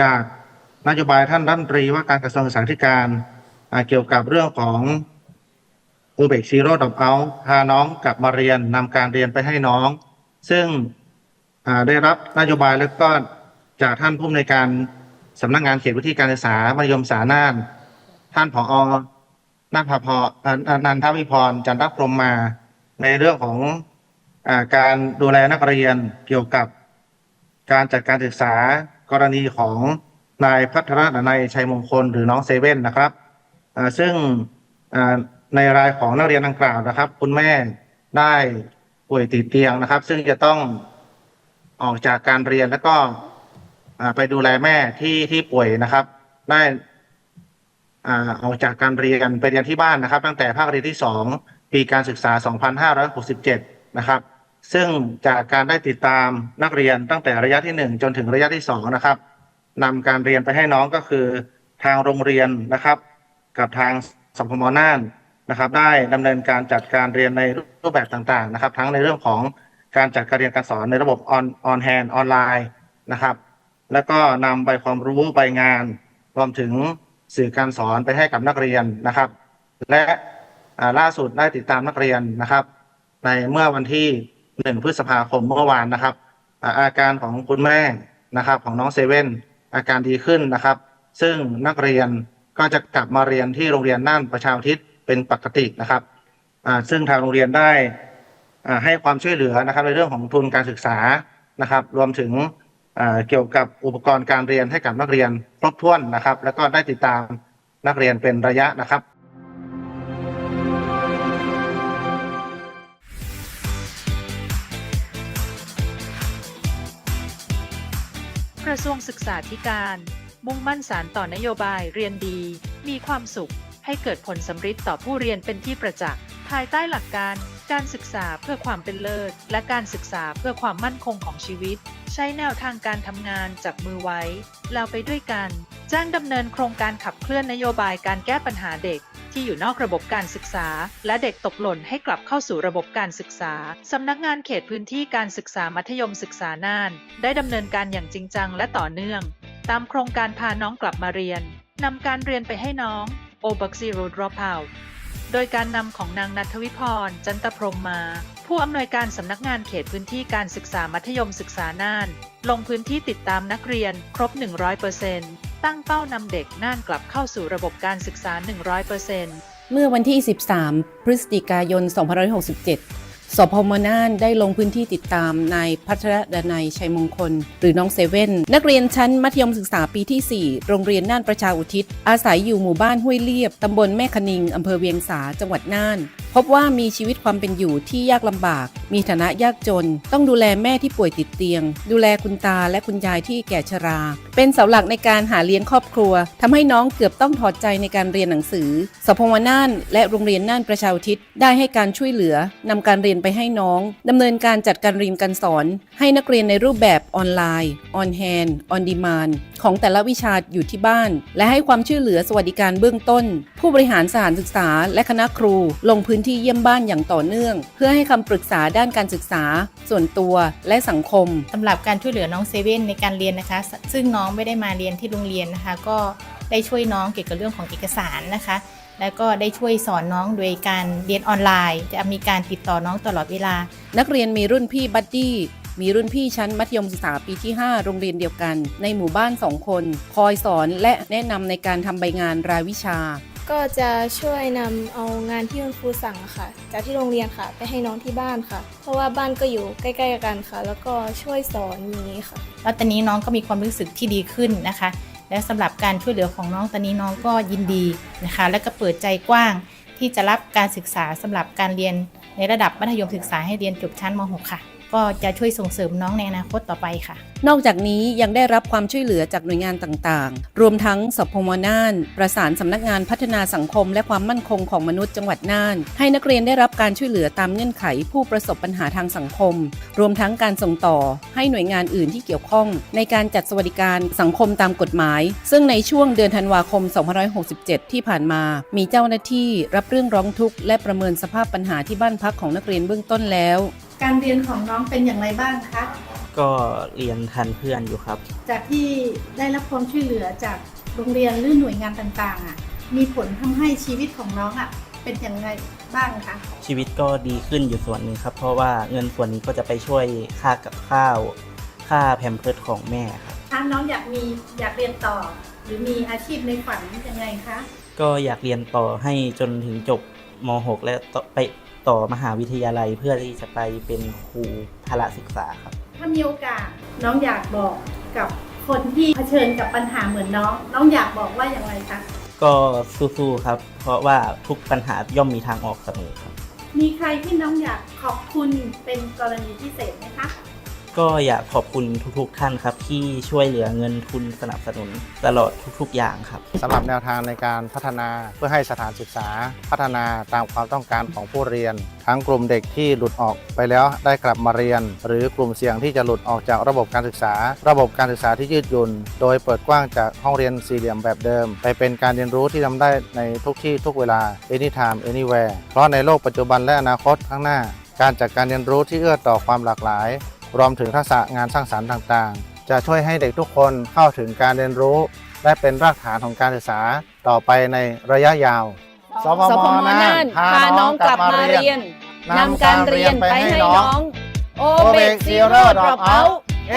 จากนโยบายท่านรัฐมนตรีว่าการกระทรวงศึกษาธิการเกี่ยวกับเรื่องของอูเบกซีโร่ดอปเอาพาน้องกลับมาเรียนนำการเรียนไปให้น้อง ซึ่งได้รับนโยบายแล้วก็จากท่านผู้อำนวยการสำนักงานเขตวิธีการศึกษามัธยมศึกษาน่าน ท่านผอนันทพรอ่านันทวิพรจันทพรมมา ในเรื่องของอการดูแลนักเรียนเกี่ยวกับการจัดการศึกษา กรณีของนายพัทรดนัยชัยมงคลหรือน้องเซเว่นนะครับซึ่งในรายของนักเรียนดังกล่าวนะครับ คุณแม่ได้ป่วยติดเตียงนะครับ ซึ่งจะต้องออกจากการเรียนแล้วก็ไปดูแลแม่ที่ที่ป่วยนะครับ ได้อออกจากการเรียนไปเรียนที่บ้านนะครับ ตั้งแต่ภาคเรียนที่ 2 ปีการศึกษา 2567 นะครับ ซึ่งจากการได้ติดตามนักเรียนตั้งแต่ระยะที่ 1 จนถึงระยะที่2นะครับนำการเรียนไปให้น้องก็คือทางโรงเรียนนะครับ กับทางสพมน่านนะครับ ได้ดำเนินการจัดการเรียนในรูปแบบต่างๆนะครับ ทั้งในเรื่องของการจัดการเรียนการสอนในระบบออนออนแฮนออนไลน์นะครับ แล้วก็นำใบความรู้ใบงาน รวมถึงสื่อการสอนไปให้กับนักเรียนนะครับ และล่าสุดได้ติดตามนักเรียนนะครับ ในเมื่อวันที่ หนึ่งพฤษภาคมเมื่อวานนะครับ อาการของคุณแม่นะครับ ของน้องเซเว่นอาการดีขึ้นนะครับ ซึ่งนักเรียนก็จะกลับมาเรียนที่โรงเรียนน่านประชาทิศเป็นปกตินะครับซึ่งทางโรงเรียนได้ให้ความช่วยเหลือนะครับ ในเรื่องของทุนการศึกษานะครับ รวมถึงเกี่ยวกับอุปกรณ์การเรียนให้กับนักเรียนครบถ้วนนะครับ แล้วก็ได้ติดตามนักเรียนเป็นระยะนะครับ ระทรวงศึกษาธิการ มุ่งมั่นสารต่อนโยบายเรียนดี มีความสุข ให้เกิดผลสำฤทธิ์ต่อผู้เรียนเป็นที่ประจักษ์ภายใต้หลักการ การศึกษาเพื่อความเป็นเลิศ และการศึกษาเพื่อความมั่นคงของชีวิต ใช้แนวทางการทำงานจับมือไว้ เราไปด้วยกัน จ้างดำเนินโครงการขับเคลื่อนนโยบายการแก้ปัญหาเด็ก ที่อยู่นอกระบบการศึกษา และเด็กตกหล่นให้กลับเข้าสู่ระบบการศึกษา สำนักงานเขตพื้นที่การศึกษามัธยมศึกษาน่าน ได้ดำเนินการอย่างจริงจังและต่อเนื่อง ตามโครงการพาน้องกลับมาเรียนนำการเรียนไปให้น้อง o b u x Zero Dropout โดยการนำของนางนัทวิพร จันตพรมมา ผู้อำนวยการสำนักงานเขตพื้นที่การศึกษามัธยมศึกษาน่าน ลงพื้นที่ติดตามนักเรียนครบ 100% ตั้งเป้านำเด็กน่านกลับเข้าสู่ระบบการศึกษา 100%เมื่อวันที่ 13 พฤศจิกายน 2567 สพมน่านได้ลงพื้นที่ติดตามนายพัทรดนัยชัยมงคล หรือน้องเซเว่นนักเรียนชั้นมัธยมศึกษาปีที่ 4 โรงเรียนน่านประชาอุทิศ อาศัยอยู่หมู่บ้านห้วยเลียบ ตำบลแม่คณิง อำเภอเวียงสาจังหวัดน่าน พบว่ามีชีวิตความเป็นอยู่ที่ยากลำบาก มีฐานะยากจน ต้องดูแลแม่ที่ป่วยติดเตียง ดูแลคุณตาและคุณยายที่แก่ชรา เป็นเสาหลักในการหาเลี้ยงครอบครัวทำให้น้องเกือบต้องถอดใจในการเรียนหนังสือสพมน่าน และโรงเรียนน่านประชาอุทิศได้ให้การช่วยเหลือนำการเรียนไปให้น้องดำเนินการจัดการเรียนการสอน ให้นักเรียนในรูปแบบออนไลน์ออนแฮนออนดีมานของแต่ละวิชาอยู่ที่บ้าน และให้ความช่วยเหลือสวัสดิการเบื้องต้น ผู้บริหารสถานศึกษา และคณะครูลงพื้นที่เยี่ยมบ้านอย่างต่อเนื่อง เพื่อให้คำปรึกษาด้านการศึกษา ส่วนตัวและสังคมสำหรับการช่วยเหลือน้องเซเว่นในการเรียนนะคะ ซึ่งน้องไม่ได้มาเรียนที่โรงเรียนนะคะ ก็ได้ช่วยน้องเกี่ยวกับเรื่องของเอกสารนะคะ แล้วก็ได้ช่วยสอนน้องโดยการเรียนออนไลน์ จะมีการติดต่อน้องตลอดเวลา นักเรียนมีรุ่นพี่บัดดี้มีรุ่นพี่ชั้นมัธยมศึกษาปีที่ 5 โรงเรียนเดียวกัน ในหมู่บ้าน 2 คน คอยสอนและแนะนำในการทำใบงานรายวิชา ก็จะช่วยนำเอางานที่คุณครูสั่งอะค่ะ จากที่โรงเรียนค่ะ ไปให้น้องที่บ้านค่ะ เพราะว่าบ้านก็อยู่ใกล้ ๆ กันค่ะ แล้วก็ช่วยสอนอย่างนี้ค่ะ แล้วตอนนี้น้องก็มีความรู้สึกที่ดีขึ้นนะคะ และสำหรับการช่วยเหลือของน้องตอนนี้น้องก็ยินดีนะคะ และก็เปิดใจกว้างที่จะรับการศึกษาสำหรับการเรียนในระดับมัธยมศึกษาให้เรียนจบชั้นม .6 ค่ะ ก็จะช่วยส่งเสริมน้องในอนาคตต่อไปค่ะ นอกจากนี้ยังได้รับความช่วยเหลือจากหน่วยงานต่างๆ รวมทั้งสพมน่าน ประสานสำนักงานพัฒนาสังคม และความมั่นคงของมนุษย์จังหวัดน่าน ให้นักเรียนได้รับการช่วยเหลือตามเงื่อนไขผู้ประสบปัญหาทางสังคม รวมทั้งการส่งต่อ ให้หน่วยงานอื่นที่เกี่ยวข้อง ในการจัดสวัสดิการสังคมตามกฎหมาย ซึ่งในช่วงเดือนธันวาคม 2567 ที่ผ่านมา มีเจ้าหน้าที่รับเรื่องร้องทุกข์และประเมินสภาพปัญหาที่บ้านพักของนักเรียนเบื้องต้นแล้ว การเรียนของน้องเป็นอย่างไรบ้างคะกก็เรียนทันเพื่อนอยู่ครับ จากที่ได้รับความช่วยเหลือจากโรงเรียนหรือหน่วยงานต่างๆอะมีผลทำให้ชีวิตของน้องอะเป็นอย่างไรบ้างคะชีวิตก็ดีขึ้นอยู่ส่วนหนึ่งครับ เพราะว่าเงินส่วนนี้ก็จะไปช่วยค่ากับข้าว ค่าแพมเพิร์สของแม่ครับถ้าน้องอยากมีอยากเรียนต่อ หรือมีอาชีพในฝันยังไงคะก็อยากเรียนต่อให้จนถึงจบม .6 และต่อไป ต่อมหาวิทยาลัยเพื่อที่จะไปเป็นครูพละศึกษาครับ ถ้ามีโอกาสน้องอยากบอกกับคนที่เผชิญกับปัญหาเหมือนน้อง น้องอยากบอกว่าอย่างไรคะ ก็สู้ๆครับ เพราะว่าทุกปัญหาย่อมมีทางออกเสมอครับ มีใครที่น้องอยากขอบคุณเป็นกรณีพิเศษไหมคะ ก็อยากขอบคุณทุกๆท่านครับ ที่ช่วยเหลือเงินทุนสนับสนุนตลอดทุกๆอย่างครับสำหรับแนวทางในการพัฒนาเพื่อให้สถานศึกษา พัฒนาตามความต้องการของผู้เรียน ทั้งกลุ่มเด็กที่หลุดออกไปแล้วได้กลับมาเรียน หรือกลุ่มเสี่ยงที่จะหลุดออกจากระบบการศึกษา ระบบการศึกษาที่ยืดหยุ่น โดยเปิดกว้างจากห้องเรียนสี่เหลี่ยมแบบเดิม ไปเป็นการเรียนรู้ที่ทำได้ในทุกที่ทุกเวลา anytime anywhere เพราะในโลกปัจจุบันและอนาคตข้างหน้าการจัดการเรียนรู้ที่เอื้อต่อความหลากหลาย รวมถึงทักษะงานสร้างสรรค์ต่างๆ จะช่วยให้เด็กทุกคนเข้าถึงการเรียนรู้ และเป็นรากฐานของการศึกษาต่อไปในระยะยาวสพมน่านพาน้องกลับมาเรียนนำการเรียนไปให้น้อง โอเบกซีโร่ดรอปเอาเอ